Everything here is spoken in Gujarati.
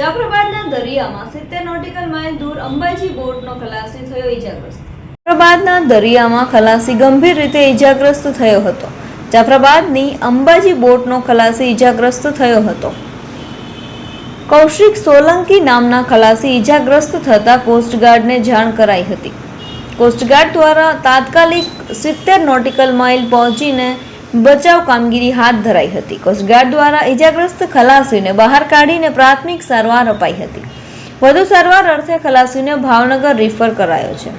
જાફરાબાદના દરિયામાં સિત્તેર નોટિકલ માઇલ દૂર અંબાજી બોટનો ખલાસી થયો ઇજાગ્રસ્ત જાફરાબાદના દરિયામાં ખલાસી ગંભીર રીતે ઇજાગ્રસ્ત થયો હતો. જાફરાબાદની અંબાજી બોટનો ખલાસી ઇજાગ્રસ્ત થયો હતો. કૌશિક સોલંકી નામના ખલાસી ઇજાગ્રસ્ત થતાં કોસ્ટગાર્ડને જાણ કરાઈ હતી. કોસ્ટગાર્ડ દ્વારા તાત્કાલિક સિત્તેર નોટિકલ માઇલ પહોંચીને બચાવ કામગીરી હાથ ધરાઈ હતી. કોસ્ટગાર્ડ દ્વારા ઇજાગ્રસ્ત ખલાસીને બહાર કાઢીને પ્રાથમિક સારવાર અપાઈ હતી. વધુ સારવાર અર્થે ખલાસીને ભાવનગર રિફર કરાયો છે.